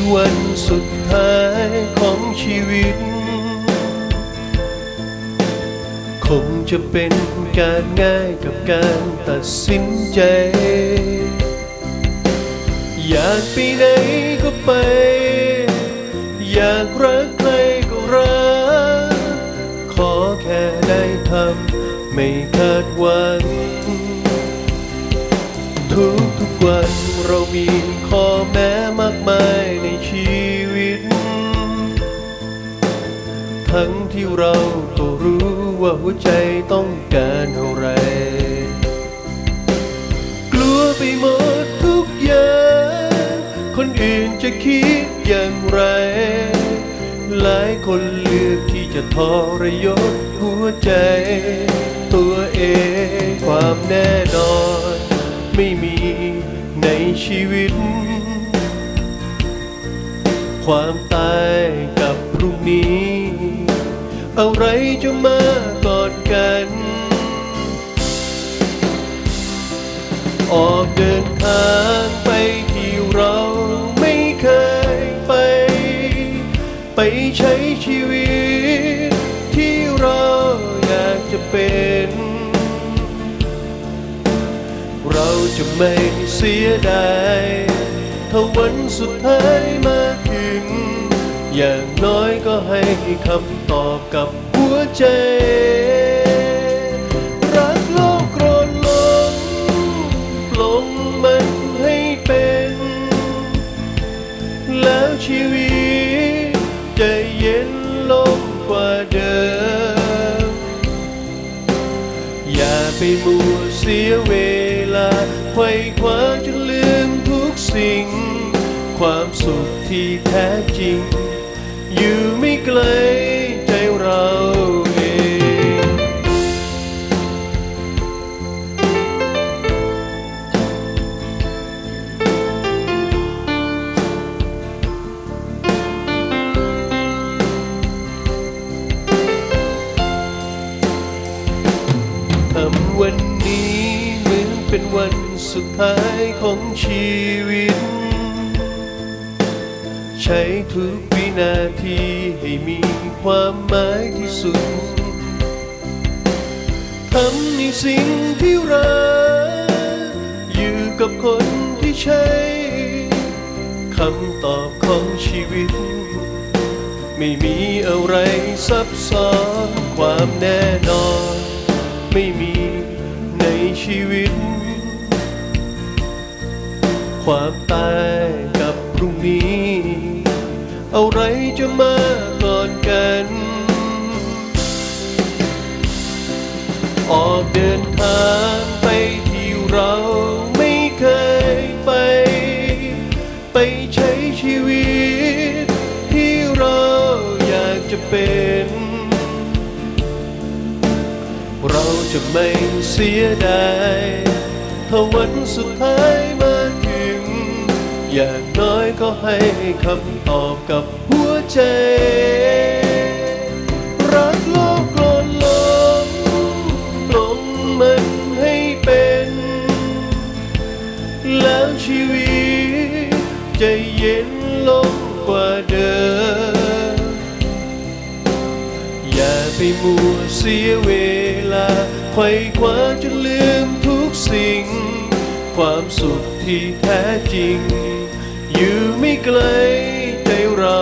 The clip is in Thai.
ือวันสุดท้ายของชีวิต คงจะเป็นการง่ายกับการตัดสินใจ อยากไปไหนก็ไป อยากรักใครก็รัก ขอแค่ได้ทำไม่คาดหวังทุก วันเรามีข้อแม้มากมายในชีวิต ทั้งที่เราก็รู้ว่าหัวใจต้องการอะไร กลัวไปหมดทุกอย่าง คนอื่นจะคิดอย่างไร หลายคนเลือกที่จะทรยศหัวใจ ตัวเองความแน่นอน ไม่มี ชีวิต ความตายกับพรุ่งนี้ อะไรจะมาก่อนกัน ออกเดินทางไปที่เราไม่เคยไป ไปใช้ชีวิต จะไม่เสียดายถ้าวันสุดท้ายมาถึง อย่างน้อยก็ให้คำตอบกับหัวใจ รักโลกโกรธหลงปลงมันให้เป็น แล้วชีวิตจะเย็นลงกว่าเดิม อย่าไปมัวเสียเวลา ไขว่คว้าจนลืมทุกสิ่ง ความสุขที่แท้จริง อยู่ไม่ไกลใจเราเองทำวันนี้ เป็นวันสุดท้ายของชีวิต ใช้ทุกวินาทีให้มีความหมายที่สุดทำในสิ่งที่รักอยู่กับคนที่ใช่คำตอบของชีวิต ไม่มีอะไรซับซ้อนความแน่นอน ไม่มี ชีวิต ความตายกับพรุ่งนี้ อะไรจะมาก่อนกัน ออกเดินทางไปที่เราไม่เคยไป ไปใช้ชีวิตที่เราอยากจะเป็น จะไม่เสียดายถ้าวันสุดท้ายมาถึง อย่างน้อยก็ให้คำตอบกับหัวใจ รักโลกกรธหลงปลงมันให้เป็น แล้วชีวิตจะเย็นลงกว่าเดิม อย่าไปมัวเสียเวลา ฝ่คว้าจนลืมทุกสิ่ง ความสุขที่แท้จริง อยู่ไม่ไกลใจเรา